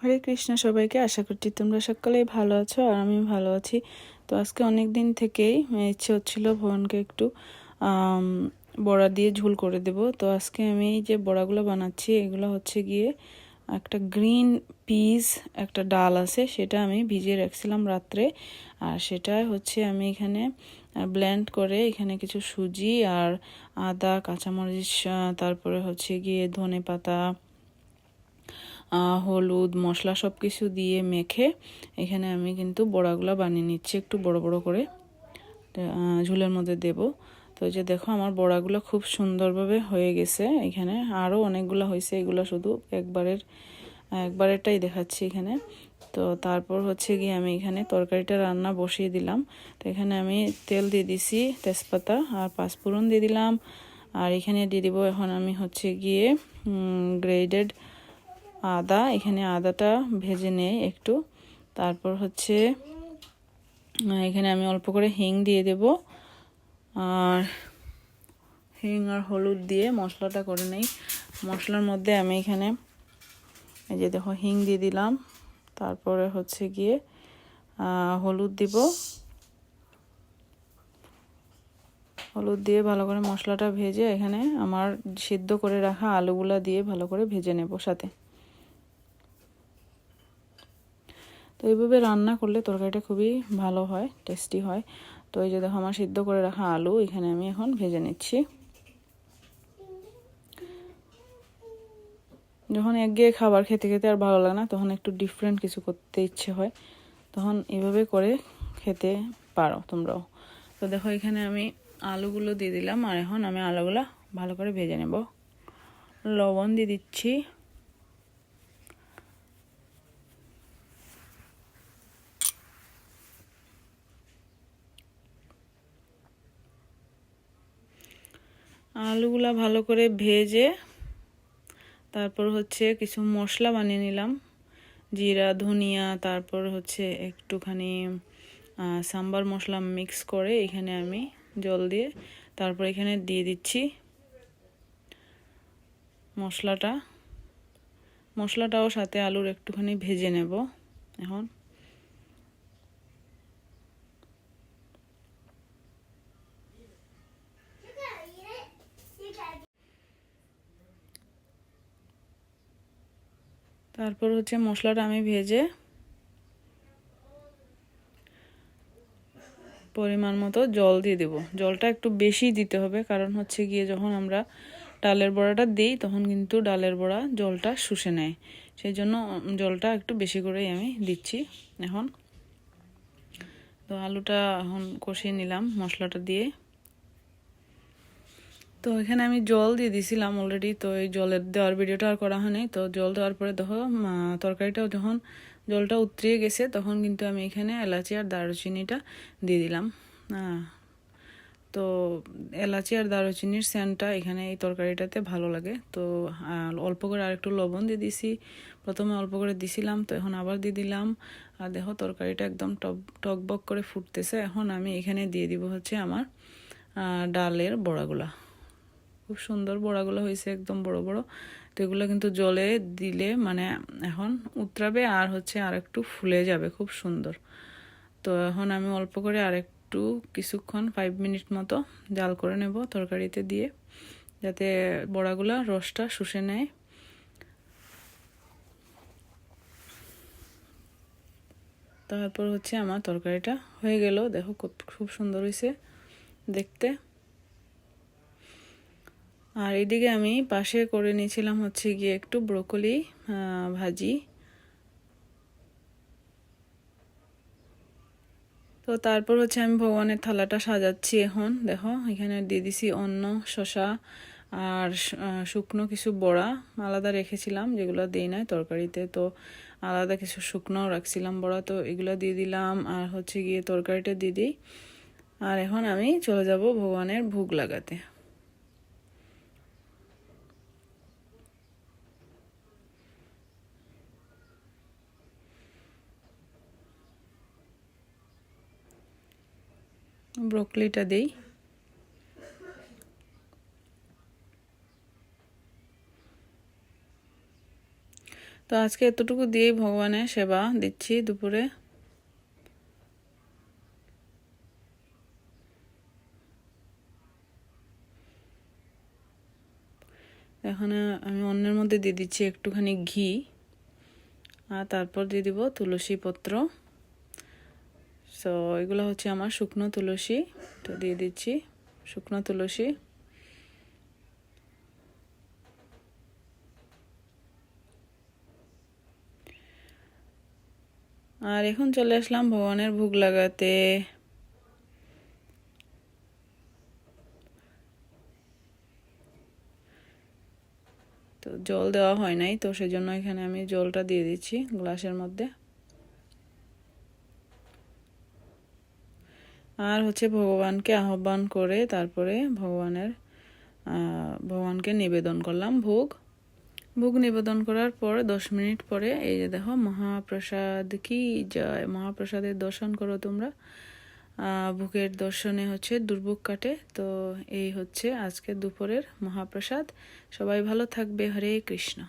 হরে কৃষ্ণ সবাইকে আশা করছি তোমরা সকলেই ভালো আছো আর আমি ভালো আছি। তো আজকে অনেক দিন থেকেই ইচ্ছে হচ্ছিল ভবনকে একটু বড়া দিয়ে ঝুল করে দেব। তো আজকে আমি এই যে বড়াগুলো বানাচ্ছি, এগুলো হচ্ছে গিয়ে একটা গ্রিন পিস, একটা ডাল আছে, সেটা আমি ভিজিয়ে রাখছিলাম রাত্রে। আর সেটা হচ্ছে আমি এখানে ব্লেন্ড করে এখানে কিছু সুজি আর আদা, কাঁচামরিচ তারপরে হচ্ছে গিয়ে ধনে পাতা হলুদ, মশলা সব কিছু দিয়ে মেখে এখানে আমি কিন্তু বড়াগুলো বানিয়ে নিচ্ছি, একটু বড় বড় করে। ঝুলের মধ্যে দেব। তো যে দেখো আমার বড়াগুলো খুব সুন্দরভাবে হয়ে গেছে এখানে। আরও অনেকগুলো হয়েছে, এগুলো শুধু একবারের, একবারেরটাই দেখাচ্ছি এখানে। তো তারপর হচ্ছে গিয়ে আমি এখানে তরকারিটা রান্না বসিয়ে দিলাম। তো এখানে আমি তেল দিয়ে দিছি, তেজপাতা আর পাঁচফোড়ন দিয়ে দিলাম। আর এখানে দিয়ে দিব এখন আমি হচ্ছে গিয়ে গ্রেডেড আদা, এখানে আদাটা ভেজে নেই একটু। তারপর হচ্ছে এখানে আমি অল্প করে হিং দিয়ে দেব। আর হিং আর হলুদ দিয়ে মশলাটা করে নেই। মশলার মধ্যে আমি এখানে, এই যে দেখো, হিং দিয়ে দিলাম। তারপরে হচ্ছে গিয়ে হলুদ দিব। হলুদ দিয়ে ভালো করে মশলাটা ভেজে এখানে আমার সিদ্ধ করে রাখা আলুগুলা দিয়ে ভালো করে ভেজে নেব সাথে। তো এইভাবে রান্না করলে তরকারিটা খুবই ভালো হয় টেস্টি হয়। তো এই যে দেখো আমার সিদ্ধ করে রাখা আলু, এখানে আমি এখন ভেজে নিচ্ছি। যখন একগিয়ে খাবার খেতে খেতে আর ভালো লাগে না, তখন একটু ডিফারেন্ট কিছু করতে ইচ্ছে হয়। তখন এভাবে করে খেতে পারো তোমরাও। তো দেখো এখানে আমি আলুগুলো দিয়ে দিলাম, আর এখন আমি আলুগুলো ভালো করে ভেজে নেব। লবণ দিয়ে দিচ্ছি। আলুগুলা ভালো করে ভেজে তারপর হচ্ছে কিছু মশলা বানিয়ে নিলাম। জিরা, ধনিয়া, তারপর হচ্ছে একটুখানি সাম্বার মশলা মিক্স করে এখানে আমি জল দিয়ে তারপর এখানে দিয়ে দিচ্ছি মশলাটা। মশলাটাও সাথে আলুর একটুখানি ভেজে নেব এখন। তারপর হচ্ছে মশলাটা আমি ভেজে পরিমাণ মতো জল দিয়ে দেব। জলটা একটু বেশি দিতে হবে, কারণ হচ্ছে গিয়ে যখন আমরা ডালের বড়াটা দিই, তখন কিন্তু ডালের বড়া জলটা শুষে নেয়। সেই জন্য জলটা একটু বেশি করেই আমি দিচ্ছি এখন। তো আলুটা এখন কষিয়ে নিলাম মশলাটা দিয়ে। তো এখানে আমি জল দিয়ে দিছিলাম অলরেডি তো এই জলের দেওয়ার ভিডিওটা আর করা হয়নি। তো জল দেওয়ার পরে দেখো তরকারিটাও যখন জলটা উতরিয়ে গেছে, তখন কিন্তু আমি এখানে এলাচি আর দারুচিনিটা দিয়ে দিলাম। তো এলাচি আর দারুচিনির স্যানটা এখানে এই তরকারিটাতে ভালো লাগে। তো অল্প করে আর একটু লবণ দিয়ে দিছি। প্রথমে অল্প করে দিছিলাম, তো এখন আবার দিয়ে দিলাম। আর দেখো, তরকারিটা একদম টক, টকবক করে ফুটতেছে। এখন আমি এখানে দিয়ে দিব হচ্ছে আমার ডালের বড়াগুলা। খুব সুন্দর বড়াগুলো হয়েছে, একদম বড় বড়। তো এগুলো কিন্তু জলে দিলে মানে এখন উতরাবে আর হচ্ছে আর একটু ফুলে যাবে, খুব সুন্দর। তো এখন আমি অল্প করে আর একটু কিছুক্ষণ ফাইভ মিনিট মতো জাল করে নেব তরকারিতে দিয়ে, যাতে বড়াগুলো রসটা শুষে নেয়। তারপর হচ্ছে আমার তরকারিটা হয়ে গেল, দেখো খুব সুন্দর হয়েছে দেখতে। আর এদিকে আমি পাশে করে নিয়েছিলাম হচ্ছে গিয়ে একটু ব্রোকলি ভাজি। তো তারপর হচ্ছে আমি ভগবানের থালাটা সাজাচ্ছি এখন। দেখো, এখানে দিয়ে দিছি অন্ন শশা আর শুকনো কিছু বড়া আলাদা রেখেছিলাম, যেগুলো দিই নাই তরকারিতে। তো আলাদা কিছু শুকনো রাখছিলাম বড়া, তো এগুলো দিয়ে দিলাম আর হচ্ছে গিয়ে তরকারিটা দিয়ে দিই। আর এখন আমি চলে যাব ভগবানের ভোগ লাগাতে। ব্রোকলিটা দিই। তো আজকে এতটুকু দিয়েই ভগবানের সেবা দিচ্ছি দুপুরে। এখানে আমি অন্যের মধ্যে দিয়ে দিচ্ছি একটুখানি ঘি, আর তারপর দিয়ে দিব তুলসী পত্র। সো এগুলো হচ্ছে আমার শুকনো তুলসী। তো দিয়ে দিচ্ছি শুকনো তুলসী। আর এখন চলে আসলাম ভগবানের ভোগ লাগাতে। তো জল দেওয়া হয় নাই, তো সেজন্য এখানে আমি জলটা দিয়ে দিচ্ছি গ্লাসের মধ্যে। আর হচ্ছে ভগবানকে আহ্বান করে তারপরে ভগবানের ভগবানকে নিবেদন করলাম ভোগ। ভোগ নিবেদন করার পর দশ মিনিট পরে এই যে দেখো মহাপ্রসাদ কি যায় মহাপ্রসাদের দর্শন করো তোমরা। ভোগের দর্শনে হচ্ছে দুর্ভোগ কাটে। তো এই হচ্ছে আজকে দুপুরের মহাপ্রসাদ। সবাই ভালো থাকবে। হরে কৃষ্ণ।